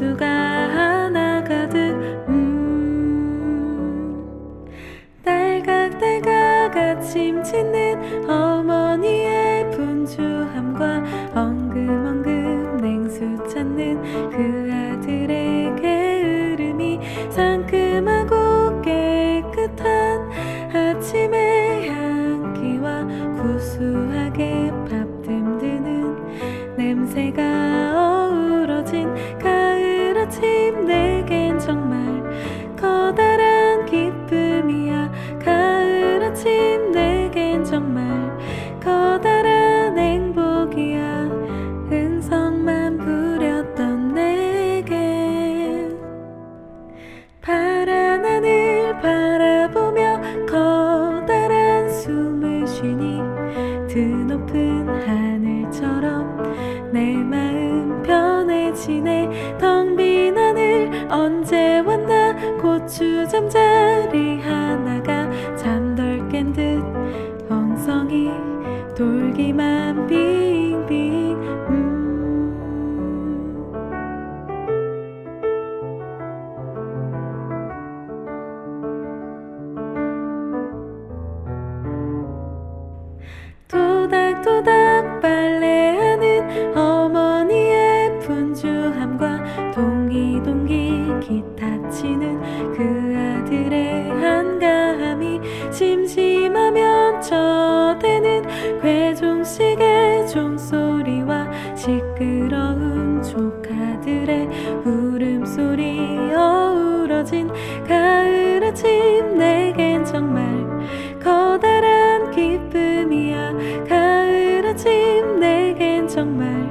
약수가 하나 가득 음. 딸각딸각 아침 짓는 어머니의 분주함과 엉금엉금 냉수 찾는 그 아들의 게으름이 상큼 정말 커다란 행복이야. 흥성만 부렸던 내겐 파란 하늘 바라보며 커다란 숨을 쉬니 드높은 하늘처럼 내 마음 편해지네. 텅 빈 하늘 언제 왔나 고추 잠자리 하나 심심하면 저대는 괴종식의 종소리와 시끄러운 조카들의 울음소리 어우러진 가을 아침 내겐 정말 커다란 기쁨이야. 가을 아침 내겐 정말